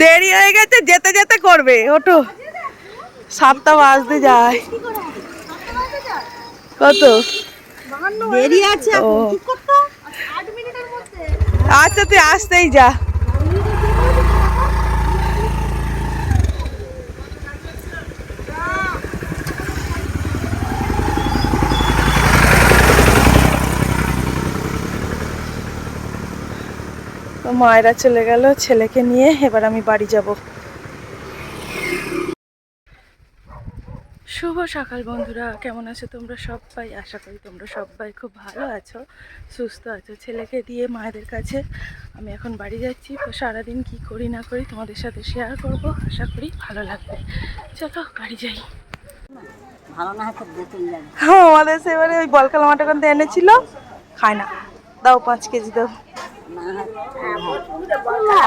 দেরি হয়ে গেছে যেতে যেতে করবে ওটো সাতটা বাজতে যায়। কত? দেরি আছে ও। আচ্ছা তুই আসতেই যা। মায়েরা চলে গেল ছেলেকে নিয়ে এবার আমি বাড়ি যাব। শুভ সকাল বন্ধুরা কেমন আছো তোমরা সবাই? আশা করি তোমরা সবাই খুব ভালো আছো সুস্থ আছো। ছেলেকে দিয়ে মায়েদের কাছে আমি এখন বাড়ি যাচ্ছি। তো সারাদিন কি করি না করি তোমাদের সাথে শেয়ার করব আশা করি ভালো লাগবে। চলো বাড়ি যাই। হ্যাঁ আমাদের সেবারে ওই বলকাল মাটা এনেছিল? খায় না। দাও পাঁচ কেজি দাও।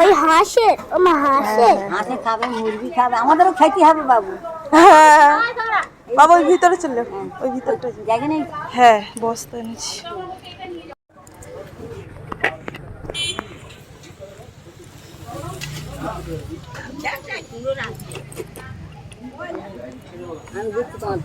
ওই হাঁসের ও মা হাঁসের। হাঁসে খাবে মুরগি খাবে আমাদেরও খেতে হবে বাবু। হ্যাঁ বাবা ওই ভিতরে চলে ওই ভিতরটা। জায়গা নেই? হ্যাঁ বস্তা এনেছি। আমি দেখছি তোমার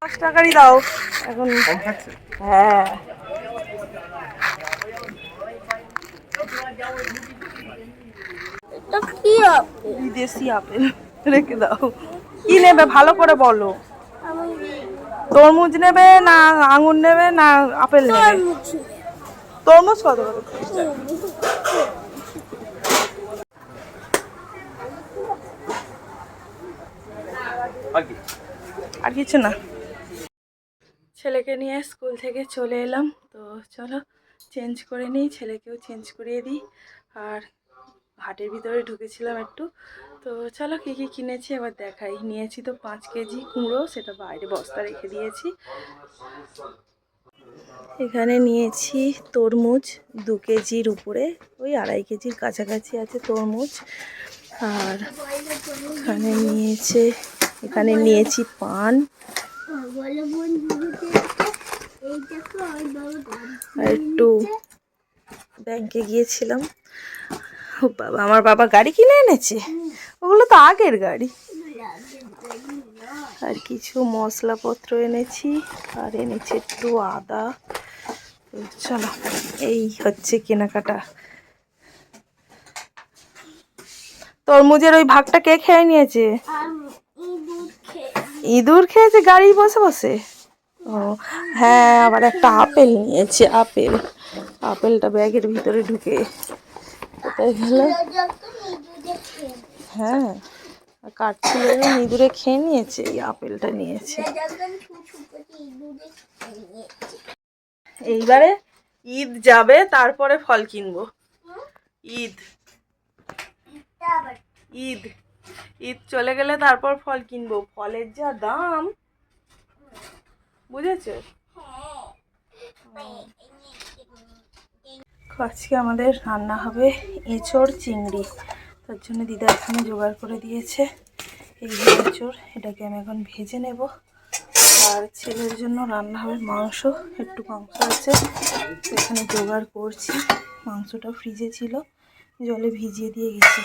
পাঁচ টাকারই দাও। এখন হ্যাঁ। কি বিদেশি আপেল। রেখে দাও। কি নেবে ভালো করে বলো। তরমুজ নেবে না আঙুর নেবে না আপেল নেবে? তরমুজ। কত করে? আর কিছু না। ছেলেকে নিয়ে স্কুল থেকে চলে এলাম। তো চলো চেঞ্জ করে নিই, ছেলেকেও চেঞ্জ করিয়ে দিই। আর হাটের ভিতরে ঢুকেছিলাম একটু। তো চলো, কী কী কিনেছি এবার দেখাই। নিয়েছি তো পাঁচ কেজি কুমড়ো, সেটা বাইরে বস্তা রেখে দিয়েছি। এখানে নিয়েছি তরমুজ দু কেজির উপরে, ওই আড়াই কেজির কাছাকাছি আছে তরমুজ। আর এখানে নিয়েছে এখানে নিয়েছি পান। একটু ব্যাংকে গিয়েছিলাম। বাবা, আমার বাবা গাড়ি কিনে এনেছে? ওগুলো তো আগের গাড়ি। আর কিছু মশলাপত্র এনেছি, আর এনেছি একটু আদা। চলো, এই হচ্ছে কেনাকাটা। তরমুজের ওই ভাগটা কে খেয়ে নিয়েছে? ইঁদুর খেয়েছে গাড়ি বসে বসে? ও হ্যাঁ আবার একটা আপেল নিয়েছে আপেল। আপেলটা ব্যাগের ভিতরে ঢুকে কোথায় গেল? হ্যাঁ কাটছিল ইঁদুরে খেয়ে নিয়েছে এই আপেলটা নিয়েছে। এইবারে ঈদ যাবে তারপরে ফল কিনবো। ঈদ। ঈদ। ঈদ চলে গেলে তারপর ফল কিনবো। ফলের যা দাম। বুঝেছ? আজকে আমাদের রান্না হবে এঁচড় চিংড়ি। তার জন্য দিদা এখানে জোগাড় করে দিয়েছে। এই এঁচড়, এটাকে আমি এখন ভেজে নেব। আর ছেলের জন্য রান্না হবে মাংস। একটু মাংস আছে এখানে জোগাড় করছি। মাংসটা ফ্রিজে ছিল, জলে ভিজিয়ে দিয়ে গেছি।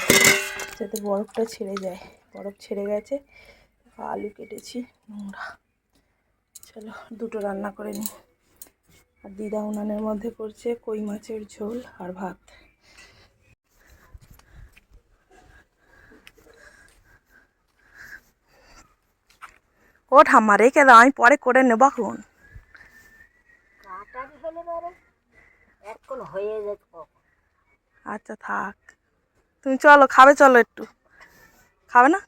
যাতে বরফটা ছেড়ে যায়। বরফ ছেড়ে গেছে আলু কেটেছি নোংরা। চলো দুটো রান্না করে নিই আর দিদা উনানের মধ্যে করছে কই মাছের ঝোল আর ভাত। ও ঠাম্মা রেখে দাও আমি পরে করে নেব এখন। হয়ে আচ্ছা থাক। তুমি চলো খাবে চলো একটু। খাবে না?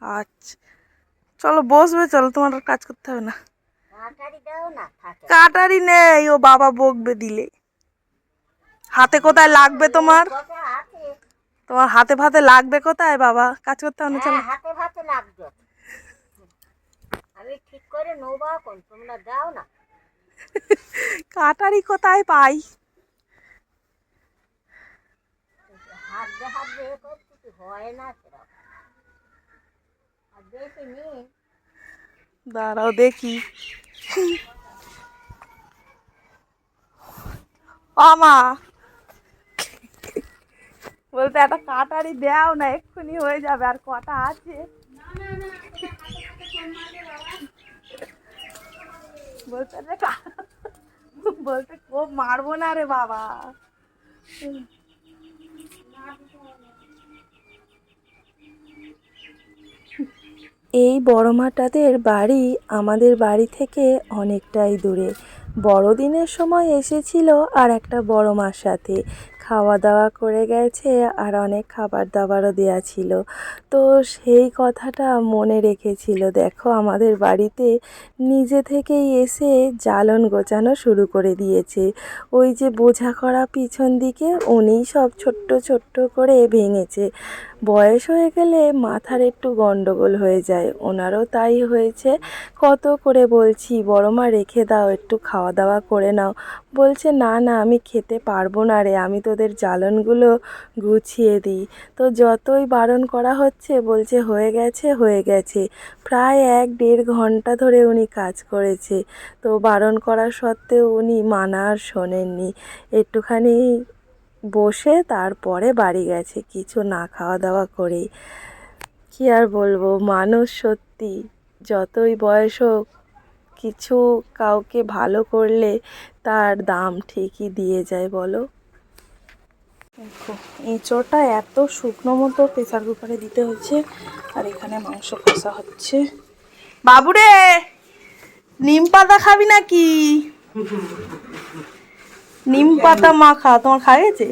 আচ্ছা। চলো বসবে চলো তোমার আর কাজ করতে হবে না। কাটারি নেই ও বাবা বকবে দিলে। হাতে কোথায় লাগবে তোমার? তোমার হাতে ফাতে লাগবে কোথায় বাবা? কাজ করতে হবে না চলো। হ্যাঁ, হাতে ভাতে লাগবে। আমি ঠিক করে নেব তোমরা দাও না। কাটারি কোথায় পাই? দাঁড়াও দেখি। আমা বলতে একটা কাটারি দেও না এক্ষুনি হয়ে যাবে আর কটা আছে? বলতে রে বলতে ও মারবো না রে বাবা। এই বড় মাটাদের বাড়ি আমাদের বাড়ি থেকে অনেকটাই দূরে। বড়দিনের সময় এসেছিল আর একটা বড় মার সাথে। খাওয়া দাওয়া করে গেছে আর অনেক খাবার দাবারও দেওয়া ছিল। তো সেই কথাটা মনে রেখেছিল, দেখো, আমাদের বাড়িতে নিজে থেকেই এসে জ্বালন গোছানো শুরু করে দিয়েছে। ওই যে বোঝা করা পিছন দিকে উনিই সব ছোট্ট ছোট্ট করে ভেঙেছে। বয়স হয়ে গেলে মাথার একটু গন্ডগোল হয়ে যায়। ওনারও তাই হয়েছে। কত করে বলছি বড় মা রেখে দাও, একটু খাওয়া দাওয়া করে নাও। বলছে, না না, আমি খেতে পারব না রে, আমি তোদের জ্বালনগুলো গুছিয়ে দিই। তো যতই বারণ করা হচ্ছে, বলছে, হয়ে গেছে হয়ে গেছে। প্রায় এক দেড় ঘণ্টা ধরে উনি কাজ করেছে। তো বারণ করা সত্ত্বেও উনি মানা আর শোনেননি। একটুখানি বসে তারপরে বাড়ি গেছে কিছু না খাওয়া দাওয়া করেই। কি আর বলব, মানুষ সত্যি, যতই বয়স হোক, কিছু কাউকে ভালো করলে তার দাম ঠিকই দিয়ে যায়, বলো। দেখো, এঁচোড়টা এত শুকনো মতো প্রেসার কুকারে দিতে হচ্ছে, আর এখানে মাংস কষা হচ্ছে। বাবুরে, নিম পাতা খাবি নাকি? নিম পাতা মাখা, তোমার খাইয়েছে?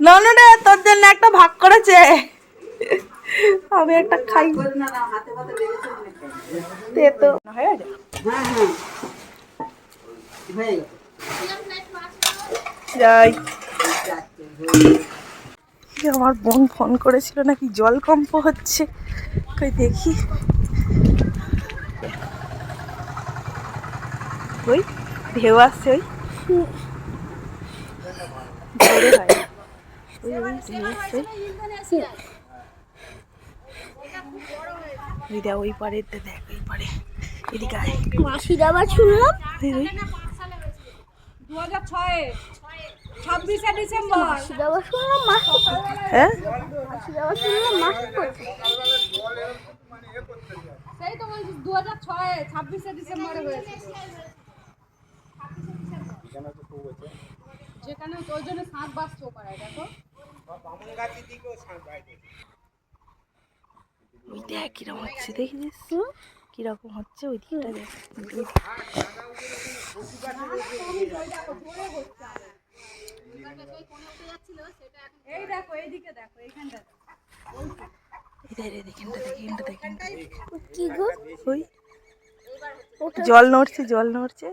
ননু রে তোর জন্য একটা ভাগ করেছে। আমি একটা খাই। তেতো। আমার বোন ফোন করেছিল, নাকি জল কম্প হচ্ছে? কই দেখি। ওই, ঢেউ আসছে ওই। জোরে হয় ওই ঢেউ দেখ ওই পারে দেখ ওই পারে। এদিকে মাসির আবার শুনলাম? দু হাজার ছয়ে ছাব্বিশে ডিসেম্বর। হ্যাঁ? সেই তো বলছি দু হাজার ছয়ে ছাব্বিশে ডিসেম্বরে হয়েছে। যেখানে ওই জন্য সাত বাজছে ওপাড়ায় দেখো। দেখ কীরকম হচ্ছে দেখিস? কীরকম হচ্ছে ওই দিকটা দেখ। ওই এই দেখো এইদিকে দেখো এইখানটা দেখ। এই দেখ এখানটা দেখ এখানটা দেখ এখানটা দেখ। কি গো? ওই জল নড়ছে জল নড়ছে।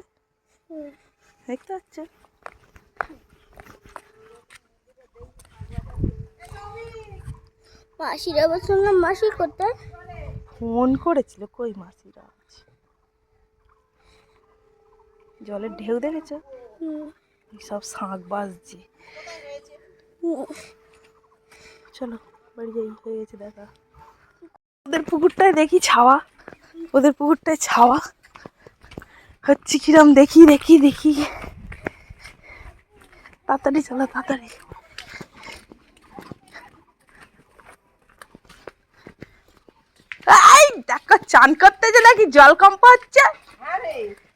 দেখতে পাচ্ছ মাসির আবার শুনলাম মাসি করতে? ফোন করেছিল। কই মাসিরা জলের ঢেউ দেখেছ? সব শাঁখ বাজছে। চলো বাড়ি যাই হয়ে গেছে দেখা। ওদের পুকুরটায় দেখি ছাওয়া। ওদের পুকুরটায় ছাওয়া। হচ্ছে কিরম দেখি দেখি দেখি। তাড়াতাড়ি চলো তাড়াতাড়ি। এই দেখো চান করতে যে নাকি জল কম্প হচ্ছে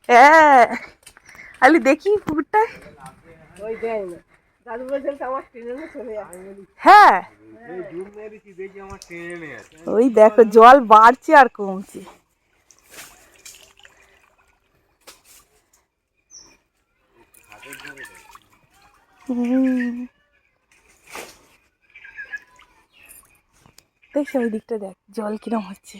হ্যাঁ। আলি দেখি পুকুরটায় হ্যাঁ। ওই দেখো জল বাড়ছে আর কমছে। দেখছ ওই দিকটা দেখ জল কিরম হচ্ছে।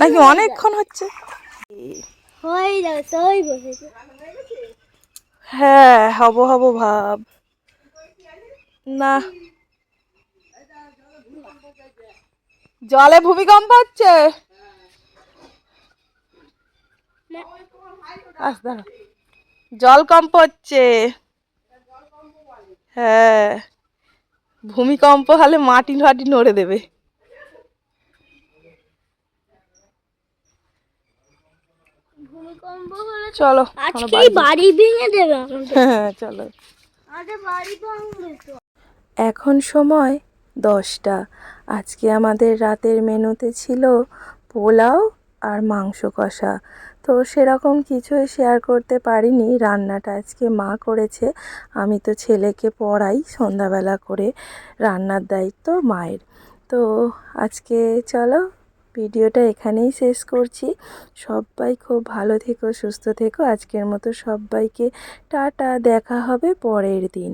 নাকি অনেকক্ষণ হচ্ছে? হয়ে হ্যাঁ হব হব ভাব। না। জলে ভূমিকম্প হচ্ছে? জল কম্প হচ্ছে হ্যাঁ। ভূমিকম্প হলে মাটি ফাটি নড়ে দেবে। চলো বাড়ি ভেঙে দেবে হ্যাঁ চলো। এখন সময় দশটা। আজকে আমাদের রাতের মেনুতে ছিল পোলাও আর মাংস কষা। তো সেরকম কিছুই শেয়ার করতে পারিনি। রান্নাটা আজকে মা করেছে। আমি তো ছেলেকে পড়াই, সন্ধ্যাবেলা করে রান্নার দায়িত্ব মায়ের। তো আজকে চলো, ভিডিওটা এখানেই শেষ করছি। সবাই খুব ভালো থেকো, সুস্থ থেকো। আজকের মতো সবাইকে টাটা, দেখা হবে পরের দিন।